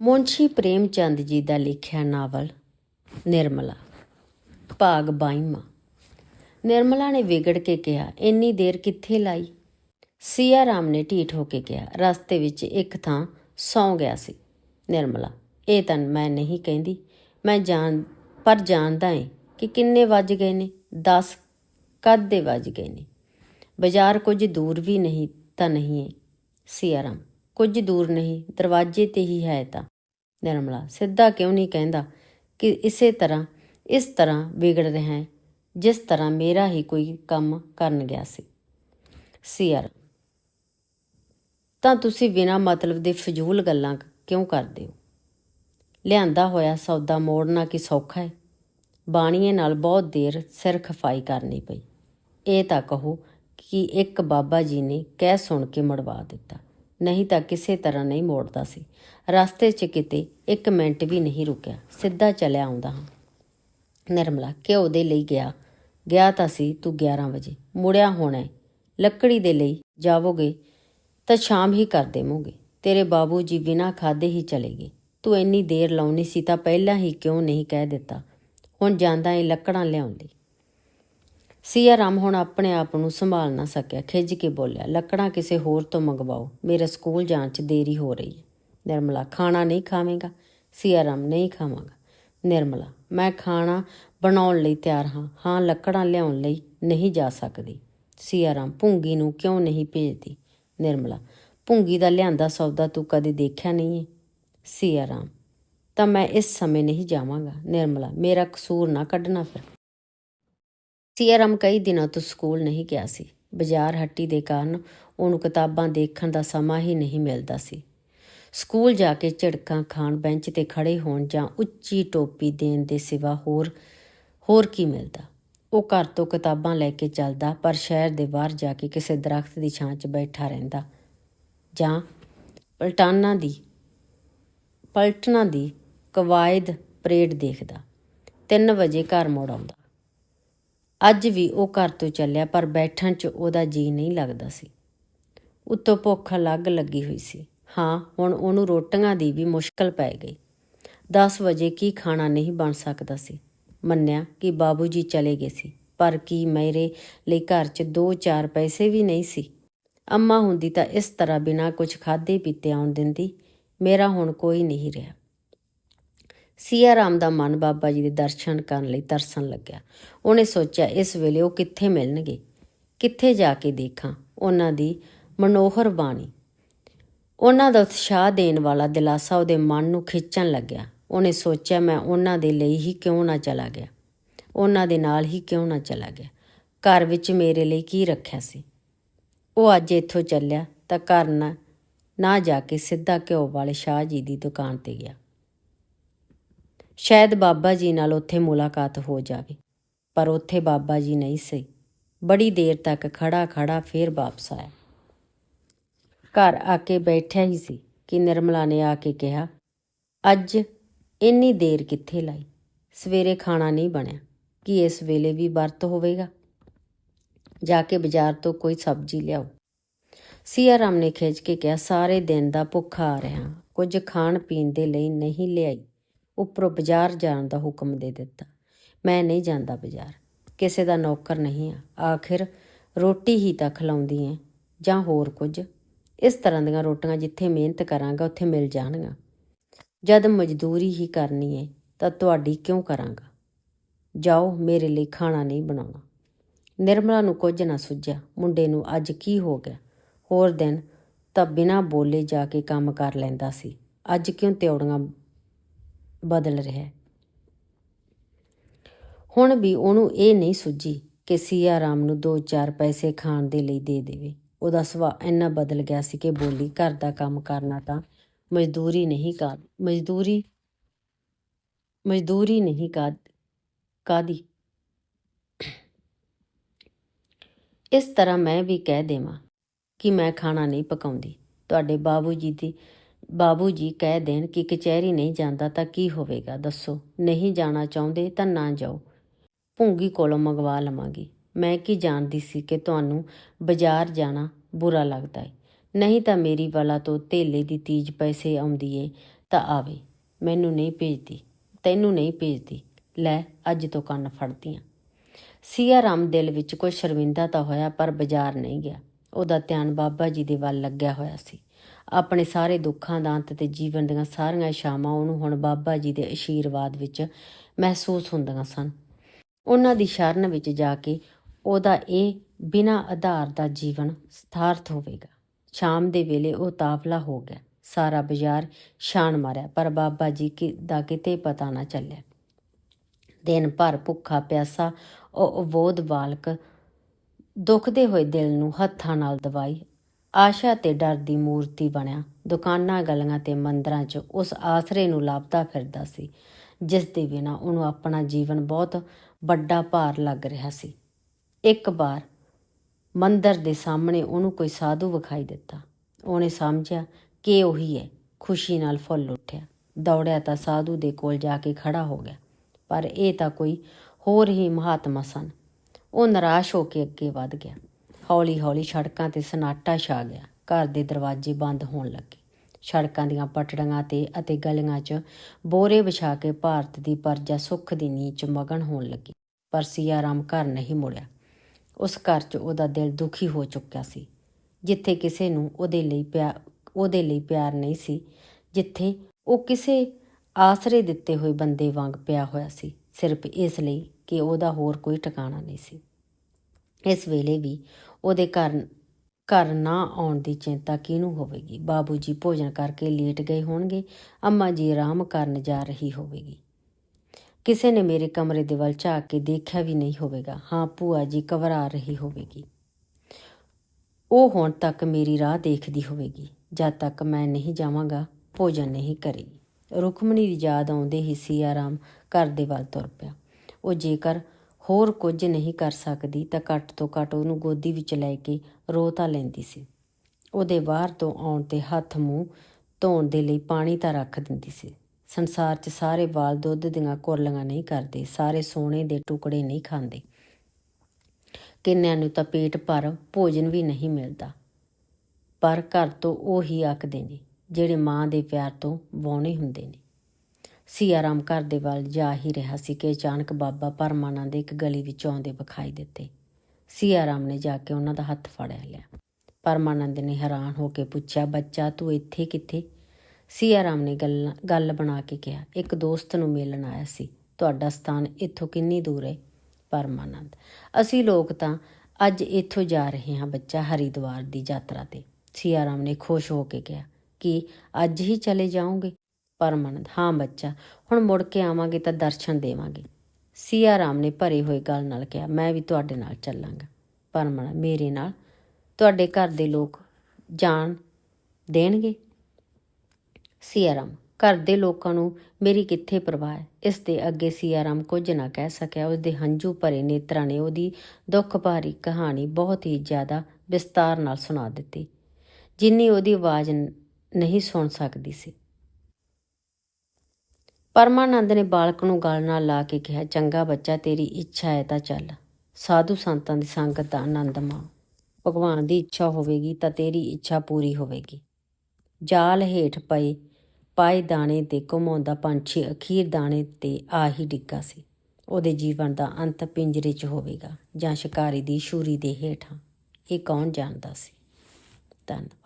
ਮੁਨਸ਼ੀ ਪ੍ਰੇਮ ਚੰਦ ਜੀ ਦਾ ਲਿਖਿਆ ਨਾਵਲ ਨਿਰਮਲਾ, ਭਾਗ 22ਵਾਂ ਨਿਰਮਲਾ ਨੇ ਵਿਗੜ ਕੇ ਕਿਹਾ, ਇੰਨੀ ਦੇਰ ਕਿੱਥੇ ਲਾਈ? ਸੀਆ ਰਾਮ ਨੇ ਢੀਠ ਹੋ ਕੇ ਕਿਹਾ, ਰਸਤੇ ਵਿੱਚ ਇੱਕ ਥਾਂ ਸੌਂ ਗਿਆ ਸੀ। ਨਿਰਮਲਾ, ਇਹ ਤਾਂ ਮੈਂ ਨਹੀਂ ਕਹਿੰਦੀ। ਮੈਂ ਜਾਣ, ਪਰ ਜਾਣਦਾ ਏ ਕਿ ਕਿੰਨੇ ਵੱਜ ਗਏ ਨੇ? 10 ਕਦ ਦੇ ਵੱਜ ਗਏ ਨੇ। ਬਾਜ਼ਾਰ ਕੁਝ ਦੂਰ ਵੀ ਨਹੀਂ, ਤਾਂ ਨਹੀਂ ਹੈ ਸੀਆਰਾਮ ਕੁਝ ਦੂਰ ਨਹੀਂ, ਦਰਵਾਜ਼ੇ ਤੇ ਹੀ ਹੈ ਤਾਂ। ਨਿਰਮਲਾ ਸਿੱਧਾ ਕਿਉਂ ਨਹੀਂ ਕਹਿੰਦਾ ਕਿ ਇਸੇ ਤਰ੍ਹਾਂ, ਇਸ ਤਰ੍ਹਾਂ ਵਿਗੜ ਰਿਹਾ ਹੈ, ਜਿਸ ਤਰ੍ਹਾਂ ਮੇਰਾ ਹੀ ਕੋਈ ਕੰਮ ਕਰਨ ਗਿਆ ਸੀ। ਸੀਆਰ, ਤਾਂ ਤੁਸੀਂ ਬਿਨਾਂ ਮਤਲਬ ਦੇ ਫਜ਼ੂਲ ਗੱਲਾਂ ਕਿਉਂ ਕਰਦੇ ਹੋ? ਲਿਆਂਦਾ ਹੋਇਆ ਸੌਦਾ ਮੋੜਨਾ ਕੀ ਸੌਖਾ ਹੈ? ਬਾਣੀਏ ਨਾਲ ਬਹੁਤ ਦੇਰ ਸਿਰ ਖਫਾਈ ਕਰਨੀ ਪਈ। ਇਹ ਤਾਂ ਕਹੋ ਕਿ ਇੱਕ ਬਾਬਾ ਜੀ ਨੇ ਕਹਿ ਸੁਣ ਕੇ ਮੜਵਾ ਦਿੱਤਾ। ਨਹੀਂ ਤਾਂ ਕਿਸੇ ਤਰ੍ਹਾਂ ਨਹੀਂ ਮੋੜਦਾ ਸੀ। ਰਸਤੇ 'ਚ ਕਿਤੇ ਇੱਕ ਮਿੰਟ ਵੀ ਨਹੀਂ ਰੁਕਿਆ। ਸਿੱਧਾ ਚੱਲਿਆ ਆਉਂਦਾ ਹਾਂ। ਨਿਰਮਲਾ, ਘਿਓ ਦੇ ਲਈ ਗਿਆ। ਗਿਆ ਤਾਂ ਸੀ ਤੂੰ 11 ਵਜੇ। ਮੁੜਿਆ ਹੋਣਾ ਹੈ। ਲੱਕੜੀ ਦੇ ਲਈ ਜਾਵੋਗੇ ਤਾਂ ਸ਼ਾਮ ਹੀ ਕਰ ਦੇਵੋਗੇ। ਤੇਰੇ ਬਾਬੂ ਜੀ ਬਿਨਾਂ ਖਾਦੇ ਹੀ ਚਲੇ ਗਏ। ਤੂੰ ਇੰਨੀ ਦੇਰ ਲਾਉਣੀ ਸੀ ਤਾਂ ਪਹਿਲਾਂ ਹੀ ਕਿਉਂ ਨਹੀਂ ਕਹਿ ਦਿੱਤਾ। ਹੁਣ ਜਾਂਦਾ ਏ ਲੱਕੜਾਂ ਲਿਆਉਣ ਲਈ ਸੀਆ ਰਾਮ ਹੁਣ ਆਪਣੇ ਆਪ ਨੂੰ ਸੰਭਾਲ ਨਾ ਸਕਿਆ। ਖਿੱਝ ਕੇ ਬੋਲਿਆ, ਲੱਕੜਾਂ ਕਿਸੇ ਹੋਰ ਤੋਂ ਮੰਗਵਾਓ। ਮੇਰੇ ਸਕੂਲ ਜਾਣ 'ਚ ਦੇਰੀ ਹੋ ਰਹੀ ਹੈ। ਨਿਰਮਲਾ, ਖਾਣਾ ਨਹੀਂ ਖਾਵੇਂਗਾ? ਸੀਆ ਰਾਮ, ਨਹੀਂ ਖਾਵਾਂਗਾ। ਨਿਰਮਲਾ, ਮੈਂ ਖਾਣਾ ਬਣਾਉਣ ਲਈ ਤਿਆਰ ਹਾਂ। ਹਾਂ, ਲੱਕੜਾਂ ਲਿਆਉਣ ਲਈ ਨਹੀਂ ਜਾ ਸਕਦੀ। ਸੀਆ ਰਾਮ, ਭੁੰਗੀ ਨੂੰ ਕਿਉਂ ਨਹੀਂ ਭੇਜਦੀ? ਨਿਰਮਲਾ, ਭੁੰਗੀ ਦਾ ਲਿਆਂਦਾ ਸੌਦਾ ਤੂੰ ਕਦੇ ਦੇਖਿਆ ਨਹੀਂ ਹੈ ਸੀਆ ਰਾਮ, ਤਾਂ ਮੈਂ ਇਸ ਸਮੇਂ ਨਹੀਂ ਜਾਵਾਂਗਾ। ਨਿਰਮਲਾ, ਮੇਰਾ ਕਸੂਰ ਨਾ ਕੱਢਣਾ ਫਿਰ। ਸੀਆਰਾਮ ਕਈ ਦਿਨਾਂ ਤੋਂ ਸਕੂਲ ਨਹੀਂ ਗਿਆ ਸੀ। ਬਾਜ਼ਾਰ ਹੱਟੀ ਦੇ ਕਾਰਨ ਉਹਨੂੰ ਕਿਤਾਬਾਂ ਦੇਖਣ ਦਾ ਸਮਾਂ ਹੀ ਨਹੀਂ ਮਿਲਦਾ ਸੀ। ਸਕੂਲ ਜਾ ਕੇ ਝੜਕਾਂ ਖਾਣ, ਬੈਂਚ ਤੇ ਖੜੇ ਹੋਣ ਜਾਂ ਉੱਚੀ ਟੋਪੀ ਦੇਣ ਦੇ ਸਿਵਾ ਹੋਰ ਹੋਰ ਕੀ ਮਿਲਦਾ? ਉਹ ਘਰ ਤੋਂ ਕਿਤਾਬਾਂ ਲੈ ਕੇ ਚੱਲਦਾ, ਪਰ ਸ਼ਹਿਰ ਦੇ ਬਾਹਰ ਜਾ ਕੇ ਕਿਸੇ ਦਰਖਤ ਦੀ ਛਾਂ 'ਚ ਬੈਠਾ ਰਹਿੰਦਾ ਜਾਂ ਪਲਟਾਨਾਂ ਦੀ, ਪਲਟਨਾਂ ਦੀ ਕਵਾਇਦ ਪਰੇਡ ਦੇਖਦਾ। 3 ਵਜੇ ਘਰ ਮੁੜ ਆਉਂਦਾ। ਅੱਜ ਵੀ ਉਹ ਘਰ ਤੋਂ ਚੱਲਿਆ, ਪਰ ਬੈਠਣ 'ਚ ਉਹਦਾ ਜੀ ਨਹੀਂ ਲੱਗਦਾ ਸੀ। ਉੱਤੋਂ ਭੁੱਖ ਲੱਗ ਲੱਗੀ ਹੋਈ ਸੀ। ਹਾਂ, ਹੁਣ ਉਹਨੂੰ ਰੋਟੀਆਂ ਦੀ ਵੀ ਮੁਸ਼ਕਲ ਪੈ ਗਈ। 10 ਵਜੇ ਕੀ ਖਾਣਾ ਨਹੀਂ ਬਣ ਸਕਦਾ ਸੀ। ਮੰਨਿਆ ਕਿ ਬਾਬੂ ਜੀ ਚਲੇ ਗਏ ਸੀ, ਪਰ ਕੀ ਮੇਰੇ ਲਈ ਘਰ 'ਚ 2-4 ਪੈਸੇ ਵੀ ਨਹੀਂ ਸੀ। ਅੰਮਾ ਹੁੰਦੀ ਤਾਂ ਇਸ ਤਰ੍ਹਾਂ ਬਿਨਾਂ ਕੁਝ ਖਾਦੇ ਪੀਤੇ ਆਉਣ ਦਿੰਦੀ। ਮੇਰਾ ਹੁਣ ਕੋਈ ਨਹੀਂ ਰਿਹਾ। ਸੀਆ ਰਾਮ ਦਾ ਮਨ ਬਾਬਾ ਜੀ ਦੇ ਦਰਸ਼ਨ ਕਰਨ ਲਈ ਤਰਸਣ ਲੱਗਿਆ। ਉਹਨੇ ਸੋਚਿਆ, ਇਸ ਵੇਲੇ ਉਹ ਕਿੱਥੇ ਮਿਲਣਗੇ? ਕਿੱਥੇ ਜਾ ਕੇ ਦੇਖਾਂ ਉਹਨਾਂ ਦੀ ਮਨੋਹਰ ਬਾਣੀ? ਉਹਨਾਂ ਦਾ ਉਤਸ਼ਾਹ ਦੇਣ ਵਾਲਾ ਦਿਲਾਸਾ ਉਹਦੇ ਮਨ ਨੂੰ ਖਿੱਚਣ ਲੱਗਿਆ। ਉਹਨੇ ਸੋਚਿਆ, ਮੈਂ ਉਹਨਾਂ ਦੇ ਲਈ ਹੀ ਕਿਉਂ ਨਾ ਚਲਾ ਗਿਆ? ਉਹਨਾਂ ਦੇ ਨਾਲ ਹੀ ਕਿਉਂ ਨਾ ਚਲਾ ਗਿਆ? ਘਰ ਵਿੱਚ ਮੇਰੇ ਲਈ ਕੀ ਰੱਖਿਆ ਸੀ? ਉਹ ਅੱਜ ਇੱਥੋਂ ਚੱਲਿਆ ਤਾਂ ਘਰ ਨਾ ਨਾ ਜਾ ਕੇ ਸਿੱਧਾ ਘਿਓ ਵਾਲੇ ਸ਼ਾਹ ਜੀ ਦੀ ਦੁਕਾਨ ਤੇ ਗਿਆ। ਸ਼ਾਇਦ ਬਾਬਾ ਜੀ ਨਾਲ ਉੱਥੇ ਮੁਲਾਕਾਤ ਹੋ ਜਾਵੇ। ਪਰ ਉੱਥੇ ਬਾਬਾ ਜੀ ਨਹੀਂ ਸੀ। ਬੜੀ ਦੇਰ ਤੱਕ ਖੜਾ ਖੜਾ ਫੇਰ ਵਾਪਸ ਆਇਆ। ਘਰ ਆ ਕੇ ਬੈਠਿਆ ਹੀ ਸੀ ਕਿ ਨਿਰਮਲਾ ਨੇ ਆ ਕੇ ਕਿਹਾ, ਅੱਜ ਇੰਨੀ ਦੇਰ ਕਿੱਥੇ ਲਾਈ? ਸਵੇਰੇ ਖਾਣਾ ਨਹੀਂ ਬਣਿਆ। ਕਿ ਇਸ ਵੇਲੇ ਵੀ ਵਰਤ ਹੋਵੇਗਾ? ਜਾ ਕੇ ਬਾਜ਼ਾਰ ਤੋਂ ਕੋਈ ਸਬਜ਼ੀ ਲਿਆਓ। ਸੀਆਰਾਮ ਨੇ ਖਿੱਚ ਕੇ ਕਿਹਾ, ਸਾਰੇ ਦਿਨ ਦਾ ਭੁੱਖਾ ਆ ਰਿਹਾ। ਕੁਝ ਖਾਣ ਪੀਣ ਦੇ ਲਈ ਨਹੀਂ ਲਿਆਈ। ਉੱਪਰੋਂ ਬਾਜ਼ਾਰ ਜਾਣ ਦਾ ਹੁਕਮ ਦੇ ਦਿੱਤਾ। ਮੈਂ ਨਹੀਂ ਜਾਂਦਾ ਬਾਜ਼ਾਰ। ਕਿਸੇ ਦਾ ਨੌਕਰ ਨਹੀਂ ਆ। ਆਖਿਰ ਰੋਟੀ ਹੀ ਤਾਂ ਖਿਲਾਉਂਦੀ ਐ, ਜਾਂ ਹੋਰ ਕੁਝ? ਇਸ ਤਰ੍ਹਾਂ ਦੀਆਂ ਰੋਟੀਆਂ ਜਿੱਥੇ ਮਿਹਨਤ ਕਰਾਂਗਾ, ਉੱਥੇ ਮਿਲ ਜਾਣਗੀਆਂ। ਜਦ ਮਜ਼ਦੂਰੀ ਹੀ ਕਰਨੀ ਹੈ ਤਾਂ ਤੁਹਾਡੀ ਕਿਉਂ ਕਰਾਂਗਾ? ਜਾਓ, ਮੇਰੇ ਲਈ ਖਾਣਾ ਨਹੀਂ ਬਣਾਉਣਾ। ਨਿਰਮਲਾ ਨੂੰ ਕੁਝ ਨਾ ਸੁਝਿਆ। ਮੁੰਡੇ ਨੂੰ ਅੱਜ ਕੀ ਹੋ ਗਿਆ? ਹੋਰ ਦਿਨ ਤਾਂ ਬਿਨਾਂ ਬੋਲੇ ਜਾ ਕੇ ਕੰਮ ਕਰ ਲੈਂਦਾ ਸੀ। ਅੱਜ ਕਿਉਂ ਤਿਉੜੀਆਂ ਬਦਲ ਰਿਹਾ ਹੈ। ਹੁਣ ਵੀ ਉਹਨੂੰ ਇਹ ਨਹੀਂ ਸੁੱਝੀ ਕਿ ਸੀਆ ਰਾਮ ਨੂੰ 2-4 ਪੈਸੇ ਖਾਣ ਦੇ ਲਈ ਦੇ ਦੇਵੇ। ਉਹਦਾ ਸੁਭਾਅ ਇੰਨਾ ਬਦਲ ਗਿਆ ਸੀ ਕਿ ਬੋਲੀ, ਘਰ ਦਾ ਕੰਮ ਕਰਨਾ ਤਾਂ ਮਜ਼ਦੂਰੀ ਨਹੀਂ ਕਰ ਮਜ਼ਦੂਰੀ ਮਜ਼ਦੂਰੀ ਨਹੀਂ ਕਾ ਕਾਦੀ? ਇਸ ਤਰ੍ਹਾਂ ਮੈਂ ਵੀ ਕਹਿ ਦੇਵਾਂ ਕਿ ਮੈਂ ਖਾਣਾ ਨਹੀਂ ਪਕਾਉਂਦੀ। ਤੁਹਾਡੇ ਬਾਬੂ ਜੀ ਦੀ ਬਾਬੂ ਜੀ ਕਹਿ ਦੇਣ ਕਿ ਕਚਹਿਰੀ ਨਹੀਂ ਜਾਂਦਾ ਤਾਂ ਕੀ ਹੋਵੇਗਾ? ਦੱਸੋ। ਨਹੀਂ ਜਾਣਾ ਚਾਹੁੰਦੇ ਤਾਂ ਨਾ ਜਾਓ। ਭੂੰਗੀ ਕੋਲੋਂ ਮੰਗਵਾ ਲਵਾਂਗੀ। ਮੈਂ ਕੀ ਜਾਣਦੀ ਸੀ ਕਿ ਤੁਹਾਨੂੰ ਬਾਜ਼ਾਰ ਜਾਣਾ ਬੁਰਾ ਲੱਗਦਾ ਹੈ ਨਹੀਂ ਤਾਂ ਮੇਰੀ ਵਾਲਾ ਤੋਂ ਧੇਲੇ ਦੀ ਤੀਜ ਪੈਸੇ ਆਉਂਦੀ ਏ ਤਾਂ ਆਵੇ। ਮੈਨੂੰ ਨਹੀਂ ਭੇਜਦੀ। ਤੈਨੂੰ ਨਹੀਂ ਭੇਜਦੀ। ਲੈ, ਅੱਜ ਤੋਂ ਕੰਨ ਫੜਦੀਆਂ ਸੀਆ ਰਾਮ ਦਿਲ ਵਿੱਚ ਕੋਈ ਸ਼ਰਮਿੰਦਾ ਤਾਂ ਹੋਇਆ ਪਰ ਬਾਜ਼ਾਰ ਨਹੀਂ ਗਿਆ। ਉਹਦਾ ਧਿਆਨ ਬਾਬਾ ਜੀ ਦੇ ਵੱਲ ਲੱਗਿਆ ਹੋਇਆ ਸੀ। ਆਪਣੇ ਸਾਰੇ ਦੁੱਖਾਂ ਦਾ ਅੰਤ ਤੇ ਜੀਵਨ ਦੀਆਂ ਸਾਰੀਆਂ ਇਸ਼ਾਵਾਂ ਉਹਨੂੰ ਹੁਣ ਬਾਬਾ ਜੀ ਦੇ ਅਸ਼ੀਰਵਾਦ ਵਿੱਚ ਮਹਿਸੂਸ ਹੁੰਦੀਆਂ ਸਨ। ਉਹਨਾਂ ਦੀ ਸ਼ਰਨ ਵਿੱਚ ਜਾ ਕੇ ਉਹਦਾ ਇਹ ਬਿਨਾਂ ਆਧਾਰ ਦਾ ਜੀਵਨ ਸਥਾਰਥ ਹੋਵੇਗਾ। ਸ਼ਾਮ ਦੇ ਵੇਲੇ ਉਹ ਤਾਫਲਾ ਹੋ ਗਿਆ। ਸਾਰਾ ਬਾਜ਼ਾਰ ਛਾਣ ਮਾਰਿਆ, ਪਰ ਬਾਬਾ ਜੀ ਕੀ- ਦਾ ਕਿਤੇ ਪਤਾ ਨਾ ਚੱਲਿਆ। ਦਿਨ ਭਰ ਭੁੱਖਾ ਪਿਆਸਾ, ਉਹ ਅਬੋਧ ਬਾਲਕ ਦੁਖਦੇ ਹੋਏ ਦਿਲ ਨੂੰ ਹੱਥਾਂ ਨਾਲ ਦਵਾਈ ਆਸ਼ਾ ਤੇ ਡਰ ਦੀ ਮੂਰਤੀ ਬਣਿਆ। ਦੁਕਾਨਾਂ, ਗਲੀਆਂ ਤੇ ਮੰਦਰਾਂ 'ਚ ਉਸ ਆਸਰੇ ਨੂੰ ਲੱਭਦਾ ਫਿਰਦਾ ਸੀ, ਜਿਸ ਦੇ ਬਿਨਾ ਉਹਨੂੰ ਆਪਣਾ ਜੀਵਨ ਬਹੁਤ ਵੱਡਾ ਭਾਰ ਲੱਗ ਰਿਹਾ ਸੀ। ਇੱਕ ਵਾਰ ਮੰਦਰ ਦੇ ਸਾਹਮਣੇ ਉਹਨੂੰ ਕੋਈ ਸਾਧੂ ਵਿਖਾਈ ਦਿੱਤਾ। ਉਹਨੇ ਸਮਝਿਆ ਕਿ ਉਹੀ ਹੈ, ਖੁਸ਼ੀ ਨਾਲ ਫੁੱਲ ਉੱਠਿਆ। ਦੌੜਿਆ ਤਾਂ ਸਾਧੂ ਦੇ ਕੋਲ ਜਾ ਕੇ ਖੜਾ ਹੋ ਗਿਆ, ਪਰ ਇਹ ਤਾਂ ਕੋਈ ਹੋਰ ਹੀ ਮਹਾਤਮਾ ਸਨ। ਉਹ ਨਿਰਾਸ਼ ਹੋ ਕੇ ਅੱਗੇ ਵੱਧ ਗਿਆ। ਹੌਲੀ ਹੌਲੀ ਸੜਕਾਂ ਤੇ ਸਨਾਟਾ ਛਾ ਗਿਆ। ਘਰ ਦੇ ਦਰਵਾਜ਼ੇ ਬੰਦ ਹੋਣ ਲੱਗੇ। ਸੜਕਾਂ ਦੀਆਂ ਪਟੜੀਆਂ ਤੇ ਅਤੇ ਗਲੀਆਂ 'ਚ ਬੋਰੇ ਵਿਛਾ ਕੇ ਭਾਰਤ ਦੀ ਪਰਜਾ ਸੁੱਖ ਦੀ ਨੀਂਹ 'ਚ ਮਗਨ ਹੋਣ ਲੱਗੀ। ਪਰ ਸੀਆਰਾਮ ਘਰ ਨਹੀਂ ਮੁੜਿਆ। ਉਸ ਘਰ 'ਚ ਉਹਦਾ ਦਿਲ ਦੁਖੀ ਹੋ ਚੁੱਕਿਆ ਸੀ। ਜਿੱਥੇ ਕਿਸੇ ਨੂੰ ਉਹਦੇ ਲਈ ਪਿਆਰ ਉਹਦੇ ਲਈ ਪਿਆਰ ਨਹੀਂ ਸੀ, ਜਿੱਥੇ ਉਹ ਕਿਸੇ ਆਸਰੇ ਦਿੱਤੇ ਹੋਏ ਬੰਦੇ ਵਾਂਗ ਪਿਆ ਹੋਇਆ ਸੀ, ਸਿਰਫ ਇਸ ਲਈ ਕਿ ਉਹਦਾ ਹੋਰ ਕੋਈ ਟਿਕਾਣਾ ਨਹੀਂ ਸੀ। ਇਸ ਵੇਲੇ ਵੀ ਉਹਦੇ ਘਰ ਘਰ ਨਾ ਆਉਣ ਦੀ ਚਿੰਤਾ ਕਿਹਨੂੰ ਹੋਵੇਗੀ? ਬਾਬੂ ਜੀ ਭੋਜਨ ਕਰਕੇ ਲੇਟ ਗਏ ਹੋਣਗੇ, ਅੰਮਾ ਜੀ ਆਰਾਮ ਕਰਨ ਜਾ ਰਹੀ ਹੋਵੇਗੀ। ਕਿਸੇ ਨੇ ਮੇਰੇ ਕਮਰੇ ਦੇ ਵੱਲ ਝਾਕ ਕੇ ਦੇਖਿਆ ਵੀ ਨਹੀਂ ਹੋਵੇਗਾ। ਹਾਂ, ਭੂਆ ਜੀ ਘਬਰਾ ਰਹੀ ਹੋਵੇਗੀ। ਉਹ ਹੁਣ ਤੱਕ ਮੇਰੀ ਰਾਹ ਦੇਖਦੀ ਹੋਵੇਗੀ। ਜਦ ਤੱਕ ਮੈਂ ਨਹੀਂ ਜਾਵਾਂਗਾ, ਭੋਜਨ ਨਹੀਂ ਕਰੇਗੀ। ਰੁਕਮਣੀ ਦੀ ਯਾਦ ਆਉਂਦੇ ਹੀ ਸੀਆਰਾਮ ਘਰ ਦੇ ਵੱਲ ਤੁਰ ਪਿਆ। ਉਹ ਜੇਕਰ ਹੋਰ ਕੁਝ ਨਹੀਂ ਕਰ ਸਕਦੀ ਤਾਂ ਘੱਟ ਤੋਂ ਘੱਟ ਉਹਨੂੰ ਗੋਦੀ ਵਿੱਚ ਲੈ ਕੇ ਰੋ ਤਾਂ ਲੈਂਦੀ ਸੀ। ਉਹਦੇ ਬਾਹਰ ਤੋਂ ਆਉਣ ਤੇ ਹੱਥ ਮੂੰਹ ਧੋਣ ਦੇ ਲਈ ਪਾਣੀ ਤਾਂ ਰੱਖ ਦਿੰਦੀ ਸੀ। ਸੰਸਾਰ 'ਚ ਸਾਰੇ ਵਾਲ ਦੁੱਧ ਦੀਆਂ ਕੁਰਲੀਆਂ ਨਹੀਂ ਕਰਦੇ, ਸਾਰੇ ਸੋਨੇ ਦੇ ਟੁਕੜੇ ਨਹੀਂ ਖਾਂਦੇ। ਕਿੰਨਿਆਂ ਨੂੰ ਤਾਂ ਪੇਟ ਭਰ ਭੋਜਨ ਵੀ ਨਹੀਂ ਮਿਲਦਾ। ਪਰ ਘਰ ਤੋਂ ਉਹੀ ਆਖਦੇ ਨੇ, ਜਿਹੜੇ ਮਾਂ ਦੇ ਪਿਆਰ ਤੋਂ ਵਾਉਣੇ ਹੁੰਦੇ ਨੇ। ਸੀਆਰਾਮ ਘਰ ਦੇ ਵੱਲ ਜਾ ਹੀ ਰਿਹਾ ਸੀ ਕਿ ਅਚਾਨਕ ਬਾਬਾ ਪਰਮਾਨੰਦ ਇੱਕ ਗਲੀ ਵਿੱਚ ਆਉਂਦੇ ਵਿਖਾਈ ਦਿੱਤੇ। ਸੀਆਰਾਮ ਨੇ ਜਾ ਕੇ ਉਹਨਾਂ ਦਾ ਹੱਥ ਫੜਿਆ ਲਿਆ। ਪਰਮਾਨੰਦ ਨੇ ਹੈਰਾਨ ਹੋ ਕੇ ਪੁੱਛਿਆ, ਬੱਚਾ, ਤੂੰ ਇੱਥੇ ਕਿੱਥੇ? ਸੀਆਰਾਮ ਨੇ ਗੱਲ ਗੱਲ ਬਣਾ ਕੇ ਕਿਹਾ, ਇੱਕ ਦੋਸਤ ਨੂੰ ਮਿਲਣ ਆਇਆ ਸੀ। ਤੁਹਾਡਾ ਸਥਾਨ ਇੱਥੋਂ ਕਿੰਨੀ ਦੂਰ ਹੈ? ਪਰਮਾਨੰਦ, ਅਸੀਂ ਲੋਕ ਤਾਂ ਅੱਜ ਇੱਥੋਂ ਜਾ ਰਹੇ ਹਾਂ ਬੱਚਾ ਹਰੀਦਵਾਰ ਦੀ ਯਾਤਰਾ ਤੇ। ਸੀਆਰਾਮ ਨੇ ਖੁਸ਼ ਹੋ ਕੇ ਕਿਹਾ, ਕਿ ਅੱਜ ਹੀ ਚਲੇ ਜਾਓਗੇ? ਪਰਮਾਨੰਦ। ਹਾਂ ਬੱਚਾ, ਹੁਣ ਮੁੜ ਕੇ ਆਵਾਂਗੇ ਤਾਂ ਦਰਸ਼ਨ ਦੇਵਾਂਗੇ। ਸੀਆਰਾਮ ਨੇ ਭਰੇ ਹੋਏ ਗੱਲ ਨਾਲ ਕਿਹਾ, ਮੈਂ ਵੀ ਤੁਹਾਡੇ ਨਾਲ ਚੱਲਾਂਗਾ। ਪਰਮਾਨੰਦ, ਮੇਰੇ ਨਾਲ? ਤੁਹਾਡੇ ਘਰ ਦੇ ਲੋਕ ਜਾਣ ਦੇਣਗੇ? ਸੀਆਰਾਮ ਘਰ ਦੇ ਲੋਕਾਂ ਨੂੰ ਮੇਰੀ ਕਿੱਥੇ ਪਰਵਾਹ ਹੈ? ਇਸ ਦੇ ਅੱਗੇ ਸੀਆਰਾਮ ਕੁਝ ਨਾ ਕਹਿ ਸਕਿਆ। ਉਸ ਦੇ ਹੰਝੂ ਭਰੇ ਨੇਤਰਾਂ ਨੇ ਉਹਦੀ ਦੁੱਖ ਭਰੀ ਕਹਾਣੀ ਬਹੁਤ ਹੀ ਜ਼ਿਆਦਾ ਵਿਸਤਾਰ ਨਾਲ ਸੁਣਾ ਦਿੱਤੀ, ਜਿੰਨੀ ਉਹਦੀ ਆਵਾਜ਼ ਨਹੀਂ ਸੁਣ ਸਕਦੀ ਸੀ। ਪਰਮਾਨੰਦ ਨੇ ਬਾਲਕ ਨੂੰ ਗਲ ਨਾਲ ਲਾ ਕੇ ਕਿਹਾ, ਚੰਗਾ ਬੱਚਾ, ਤੇਰੀ ਇੱਛਾ ਹੈ ਤਾਂ ਚੱਲ। ਸਾਧੂ ਸੰਤਾਂ ਦੀ ਸੰਗਤ ਦਾ ਆਨੰਦ ਮਾਣ। ਭਗਵਾਨ ਦੀ ਇੱਛਾ ਹੋਵੇਗੀ ਤਾਂ ਤੇਰੀ ਇੱਛਾ ਪੂਰੀ ਹੋਵੇਗੀ। ਜਾਲ ਹੇਠ ਪਏ, ਪਾਏ ਦਾਣੇ ਤੇ ਘੁਮਾਉਂਦਾ ਪੰਛੀ ਅਖੀਰ ਦਾਣੇ ਤੇ ਆ ਹੀ ਡਿੱਗਾ ਸੀ। ਉਹਦੇ ਜੀਵਨ ਦਾ ਅੰਤ ਪਿੰਜਰੇ 'ਚ ਹੋਵੇਗਾ ਜਾਂ ਸ਼ਿਕਾਰੀ ਦੀ ਛੁਰੀ ਦੇ ਹੇਠਾਂ। ਇਹ ਕੌਣ ਜਾਣਦਾ ਸੀ? ਧੰਨਵਾਦ।